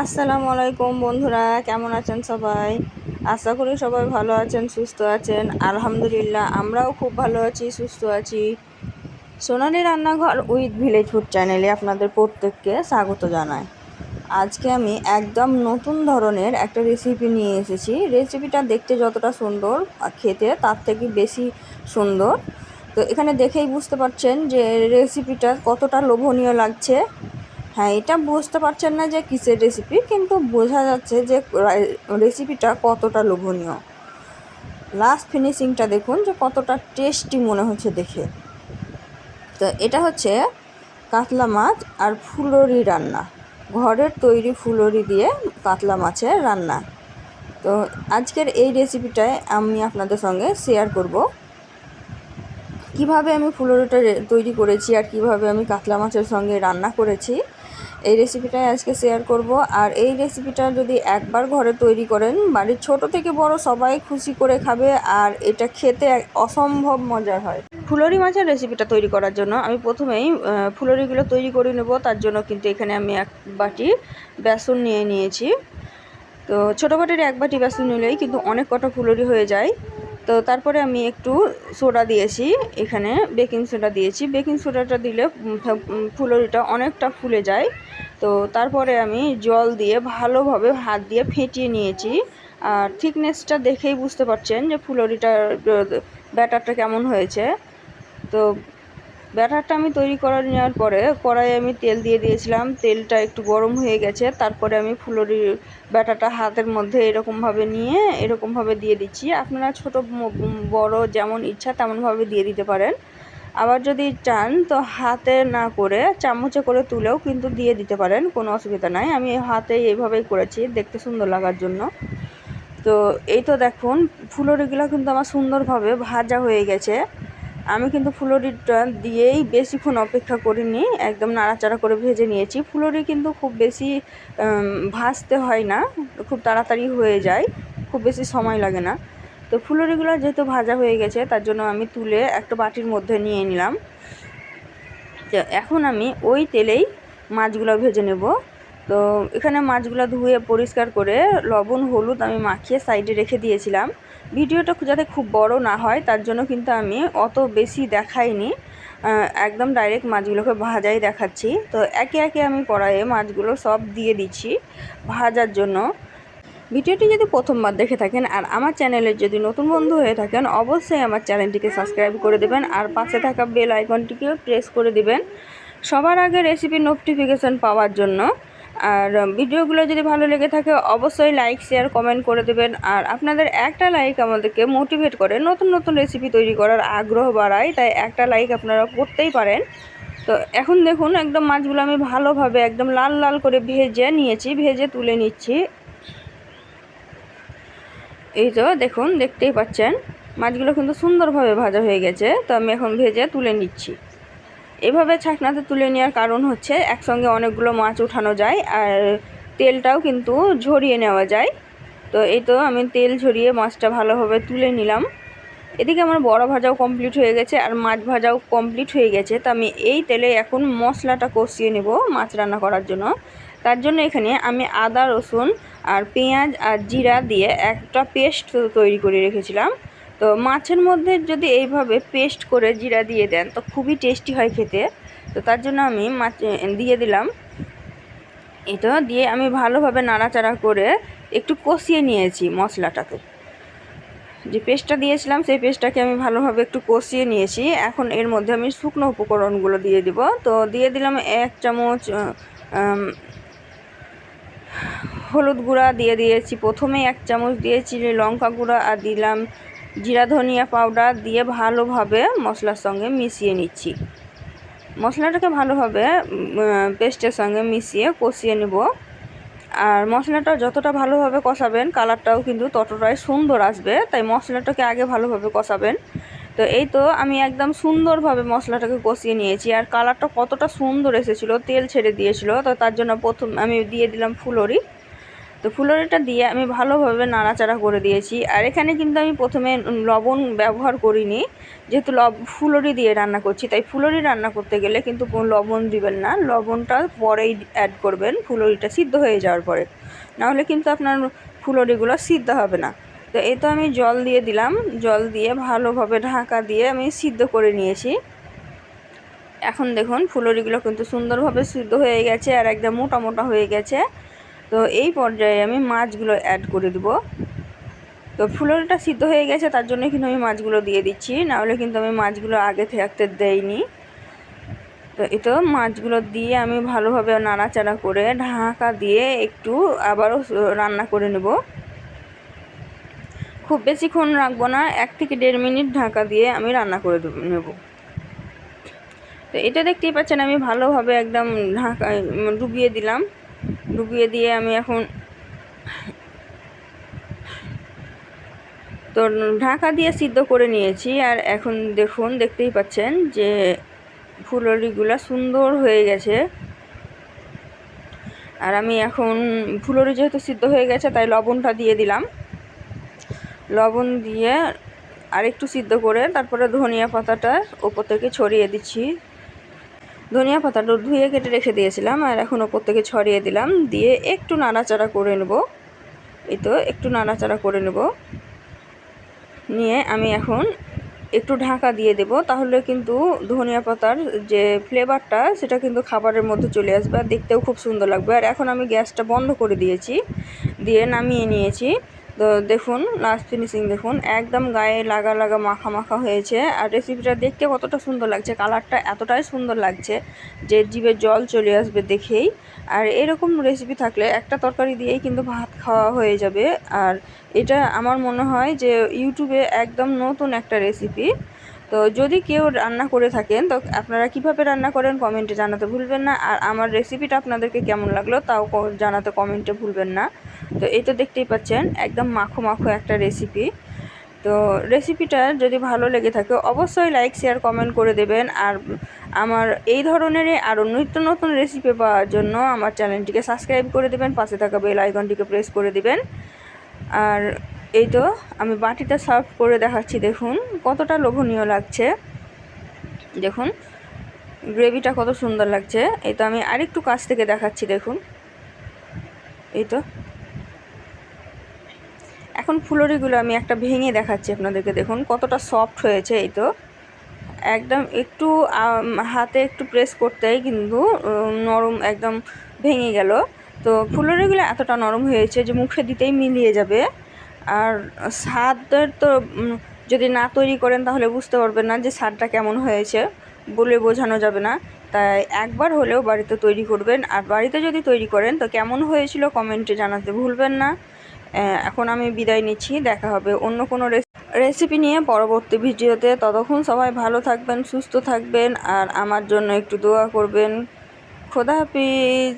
আসসালামু আলাইকুম বন্ধুরা, কেমন আছেন সবাই? আশা করি সবাই ভালো আছেন, সুস্থ আছেন। আলহামদুলিল্লাহ, আমরাও খুব ভালো আছি, সুস্থ আছি। সোনালি রান্নাঘর উইথ ভিলেজ ফুড চ্যানেলে আপনাদের প্রত্যেককে স্বাগত জানাই। আজকে আমি একদম নতুন ধরনের একটা রেসিপি নিয়ে এসেছি। রেসিপিটা দেখতে যতটা সুন্দর খেতে, তার থেকে বেশি সুন্দর। তো এখানে দেখেই বুঝতে পারছেন যে রেসিপিটা কতটা লোভনীয় লাগছে। হ্যাঁ এটা বুঝতে পারছেন না যে কিসের রেসিপি কিন্তু বোঝা যাচ্ছে যে রেসিপিটা কতটা লোভনীয়। লাস্ট ফিনিশিংটা দেখুন যে কতটা টেস্টি মনে হচ্ছে দেখে। তো এটা হচ্ছে কাতলা মাছ আর ফুলরি রান্না। ঘরের তৈরি ফুলরি দিয়ে কাতলা মাছের রান্না। তো আজকের এই রেসিপিটায় আমি আপনাদের সঙ্গে শেয়ার করব, কীভাবে আমি ফুলরিটা তৈরি করেছি আর কীভাবে আমি কাতলা মাছের সঙ্গে রান্না করেছি। এই রেসিপিটাই আজকে শেয়ার করব। আর এই রেসিপিটা যদি একবার ঘরে তৈরি করেন, বাড়ির ছোট থেকে বড় সবাই খুশি করে খাবে আর এটা খেতে অসম্ভব মজার হয়। ফুলরি মাছের রেসিপিটা তৈরি করার জন্য আমি প্রথমেই ফুলরিগুলো তৈরি করে নেব। তার জন্য কিন্তু এখানে আমি এক বাটি বেসন নিয়ে নিয়েছি। তো ছোটো বাটির এক বাটি বেসন নিলেই কিন্তু অনেক কটা ফুলরি হয়ে যায়। তো তারপরে আমি একটু সোডা দিয়েছি, এখানে বেকিং সোডা দিয়েছি। বেকিং সোডাটা দিলে ফুলরিটা অনেকটা ফুলে যায়। তো তারপরে আমি জল দিয়ে ভালোভাবে হাত দিয়ে ফেটিয়ে নিয়েছি। আর থিকনেসটা দেখেই বুঝতে পারছেন যে ফুলরিটার ব্যাটারটা কেমন হয়েছে। তো ব্যাটারটা আমি তৈরি করে নেওয়ার পরে কড়াইয়ে আমি তেল দিয়ে দিয়েছিলাম। তেলটা একটু গরম হয়ে গেছে। তারপরে আমি ফুলরির ব্যাটারটা হাতের মধ্যে এরকমভাবে নিয়ে এরকমভাবে দিয়ে দিচ্ছি। আপনারা ছোট বড় যেমন ইচ্ছা তেমনভাবে দিয়ে দিতে পারেন। আবার যদি চান তো হাতে না করে চামচে করে তুলেও কিন্তু দিয়ে দিতে পারেন, কোনো অসুবিধা নাই। আমি হাতে এইভাবেই করেছি, দেখতে সুন্দর লাগার জন্য। তো এই তো দেখুন ফুলরিগুলো কিন্তু আমার সুন্দরভাবে ভাজা হয়ে গেছে। আমি কিন্তু ফুলরিটা দিয়েই বেশিক্ষণ অপেক্ষা করিনি, একদম নাড়াচাড়া করে ভেজে নিয়েছি। ফুলরি কিন্তু খুব বেশি ভাজতে হয় না, খুব তাড়াতাড়ি হয়ে যায়, খুব বেশি সময় লাগে না। তো ফুলরিগুলো যেহেতু ভাজা হয়ে গেছে, তার জন্য আমি তুলে একটা বাটির মধ্যে নিয়ে নিলাম। তো এখন আমি ওই তেলেই মাছগুলো ভেজে নেব। তো এখানে মাছগুলো ধুয়ে পরিষ্কার করে লবণ, হলুদ আমি মাখিয়ে সাইডে রেখে দিয়েছিলাম। ভিডিওটা যাতে খুব বড় না হয়, তার জন্য কিন্তু আমি অত বেশি দেখাইনি। একদম ডাইরেক্ট মাছগুলোকে ভাজাই দেখাচ্ছি। তো একে একে আমি কড়াইয়ে মাছগুলো সব দিয়ে দিচ্ছি ভাজার জন্য। ভিডিওটি যদি প্রথমবার দেখে থাকেন আর আমার চ্যানেলের যদি নতুন বন্ধু হয়ে থাকেন, অবশ্যই আমার চ্যানেলটিকে সাবস্ক্রাইব করে দেবেন আর পাশে থাকা বেল আইকনটিকেও প্রেস করে দেবেন। সবার আগে রেসিপি নোটিফিকেশান পাওয়ার জন্য আর ভিডিওগুলো যদি ভালো লেগে থাকে, অবশ্যই লাইক শেয়ার কমেন্ট করে দেবেন। আর আপনাদের একটা লাইক আমাদেরকে মোটিভেট করে নতুন নতুন রেসিপি তৈরি করার আগ্রহ বাড়ায়, তাই একটা লাইক আপনারা করতেই পারেন। তো এখন দেখুন, একদম মাছগুলো আমি ভালোভাবে একদম লাল লাল করে ভেজে নিয়েছি, ভেজে তুলে নিচ্ছি। এই তো দেখুন, দেখতেই পাচ্ছেন, মাছগুলো কিন্তু সুন্দরভাবে ভাজা হয়ে গেছে, তো আমি এখন ভেজে তুলে নিচ্ছি। এভাবে ছাকনাতে তুলে নেওয়ার কারণ হচ্ছে একসঙ্গে অনেকগুলো মাছ উঠানো যায় আর তেলটাও কিন্তু ঝরিয়ে নেওয়া যায়। তো এই তো আমি তেল ঝরিয়ে মাছটা ভালোভাবে তুলে নিলাম। এদিকে আমার বড় ভাজাও কমপ্লিট হয়ে গেছে আর মাছ ভাজাও কমপ্লিট হয়ে গেছে। তো আমি এই তেলে এখন মশলাটা কষিয়ে নেব মাছ রান্না করার জন্য। তার জন্য এখানে আমি আদা, রসুন আর পেঁয়াজ আর জিরা দিয়ে একটা পেস্ট তৈরি করে রেখেছিলাম। তো মাছের মধ্যে যদি এইভাবে পেস্ট করে জিরা দিয়ে দেন, তো খুবই টেস্টি হয় খেতে। তো তার জন্য আমি মাছ দিয়ে দিলাম। এটা দিয়ে আমি ভালোভাবে নাড়াচাড়া করে একটু কষিয়ে নিয়েছি মশলাটাকে। যে পেস্টটা দিয়েছিলাম, সেই পেস্টটাকে আমি ভালোভাবে একটু কষিয়ে নিয়েছি। এখন এর মধ্যে আমি শুকনো উপকরণগুলো দিয়ে দিব। তো দিয়ে দিলাম এক চামচ হলুদ গুঁড়া দিয়ে দিয়েছি। প্রথমে এক চামচ দিয়েছি লঙ্কা গুঁড়া আর দিলাম জিরা, ধনিয়া পাউডার দিয়ে ভালোভাবে মশলার সঙ্গে মিশিয়ে নিচ্ছি। মশলাটাকে ভালোভাবে পেস্টের সঙ্গে মিশিয়ে কষিয়ে নেব। আর মশলাটা যতটা ভালোভাবে কষাবেন, কালারটাও কিন্তু ততটাই সুন্দর আসবে। তাই মশলাটাকে আগে ভালোভাবে কষাবেন। তো এই তো আমি একদম সুন্দরভাবে মশলাটাকে কষিয়ে নিয়েছি। আর কালারটা কতটা সুন্দর এসেছিল, তেল ছেড়ে দিয়েছিল। তো তার জন্য প্রথম আমি দিয়ে দিলাম ফুলরি। তো ফুলরিটা দিয়ে আমি ভালোভাবে নাড়াচাড়া করে দিয়েছি। আর এখানে কিন্তু আমি প্রথমে লবণ ব্যবহার করিনি, যেহেতু লব ফুলরি দিয়ে রান্না করছি, তাই ফুলরি রান্না করতে গেলে কিন্তু লবণ দিবেন না। লবণটা পরেই অ্যাড করবেন ফুলরিটা সিদ্ধ হয়ে যাওয়ার পরে। নাহলে কিন্তু আপনার ফুলরিগুলো সিদ্ধ হবে না। তো এ তো আমি জল দিয়ে দিলাম। জল দিয়ে ভালোভাবে ঢাকা দিয়ে আমি সিদ্ধ করে নিয়েছি। এখন দেখুন ফুলরিগুলো কিন্তু সুন্দরভাবে সিদ্ধ হয়ে গেছে আর একদম মোটা মোটা হয়ে গেছে। তো এই পর্যায়ে আমি মাছগুলো অ্যাড করে দেব। তো ফুলরিটা সিদ্ধ হয়ে গেছে, তার জন্য কিন্তু আমি মাছগুলো দিয়ে দিচ্ছি। নাহলে কিন্তু আমি মাছগুলো আগে থাকতে দেইনি। তো এই তো মাছগুলো দিয়ে আমি ভালোভাবে নাড়াচাড়া করে ঢাকা দিয়ে একটু আবারও রান্না করে নেব। খুব বেশিক্ষণ রাখব না, এক থেকে দেড় মিনিট ঢাকা দিয়ে আমি রান্না করে নেব। তো এটা দেখতেই পাচ্ছেন, আমি ভালোভাবে একদম ঢাকা ডুবিয়ে দিলাম। ডুবিয়ে দিয়ে আমি এখন তো ঢাকা দিয়ে সিদ্ধ করে নিয়েছি। আর এখন দেখুন, দেখতেই পাচ্ছেন যে ফুলরিগুলো সুন্দর হয়ে গেছে। আর আমি এখন ফুলরি যেহেতু সিদ্ধ হয়ে গেছে, তাই লবণটা দিয়ে দিলাম। লবণ দিয়ে আরেকটু সিদ্ধ করে তারপরে ধনিয়া পাতাটা ওপর থেকে ছড়িয়ে দিচ্ছি। ধনিয়া পাতাটা ধুয়ে কেটে রেখে দিয়েছিলাম আর এখন ওপর থেকে ছড়িয়ে দিলাম। দিয়ে একটু নাড়াচাড়া করে নেব। এই তো, একটু নাড়াচাড়া করে নেব। নিয়ে আমি এখন একটু ঢাকা দিয়ে দেব। তাহলে কিন্তু ধনিয়া পাতার যে ফ্লেভারটা সেটা কিন্তু খাবারের মধ্যে চলে আসবে আর দেখতেও খুব সুন্দর লাগবে। আর এখন আমি গ্যাসটা বন্ধ করে দিয়েছি। দিয়ে নামিয়ে নিয়েছি। তো দেখুন লাস্ট ফিনিশিং দেখুন, একদম গায়ে লাগা লাগা মাখা মাখা হয়েছে আর রেসিপিটা দেখতে কতটা সুন্দর লাগছে কালারটা এতটাই সুন্দর লাগছে যে জিভে জল চলে আসবে দেখেই। আর এরকম রেসিপি থাকলে একটা তরকারি দিয়েই কিন্তু ভাত খাওয়া হয়ে যাবে। আর এটা আমার মনে হয় যে ইউটিউবে একদম নতুন একটা রেসিপি তো যদি কেউ রান্না করে থাকেন, তো আপনারা কীভাবে রান্না করেন কমেন্টে জানাতে ভুলবেন না। আর আমার রেসিপিটা আপনাদেরকে কেমন লাগল তাও জানাতে কমেন্টে ভুলবেন না। তো এই তো দেখতেই পাচ্ছেন, একদম মাখো মাখো একটা রেসিপি তো রেসিপিটা যদি ভালো লেগে থাকে, অবশ্যই লাইক শেয়ার কমেন্ট করে দেবেন। আর আমার এই ধরনের আরও নিত্য নতুন রেসিপি পাওয়ার জন্য আমার চ্যানেলটিকে সাবস্ক্রাইব করে দেবেন। পাশে থাকা বেল আইকনটিকে প্রেস করে দেবেন। আর এই তো, আমি বাটিটা সার্ভ করে দেখাচ্ছি, দেখুন। কতটা লোভনীয় লাগছে। দেখুন, গ্রেভিটা কত সুন্দর লাগছে। এই তো, আমি আরেকটু কাছ থেকে দেখাচ্ছি, দেখুন। এই তো। এখন ফুলরিগুলো আমি একটা ভেঙে দেখাচ্ছি আপনাদেরকে, দেখুন, কতটা সফট হয়েছে, এই তো। একদম একটু হাতে একটু প্রেস করতেই কিন্তু নরম একদম ভেঙে গেল। তো ফুলরিগুলো এতটা নরম হয়েছে যে মুখে দিতেই মিলিয়ে যাবে। আর স্বাদের তো যদি না তৈরি করেন তাহলে বুঝতে পারবেন না যে স্বাদটা কেমন হয়েছে, বলে বোঝানো যাবে না। তাই একবার হলেও বাড়িতে তৈরি করবেন। আর বাড়িতে যদি তৈরি করেন, তো কেমন হয়েছিল কমেন্টে জানাতে ভুলবেন না। এখন আমি বিদায় নিচ্ছি। দেখা হবে অন্য কোনো রেসিপি নিয়ে পরবর্তী ভিডিওতে। ততক্ষণ সবাই ভালো থাকবেন, সুস্থ থাকবেন, আর আমার জন্য একটু দোয়া করবেন। খোদা হাফিজ।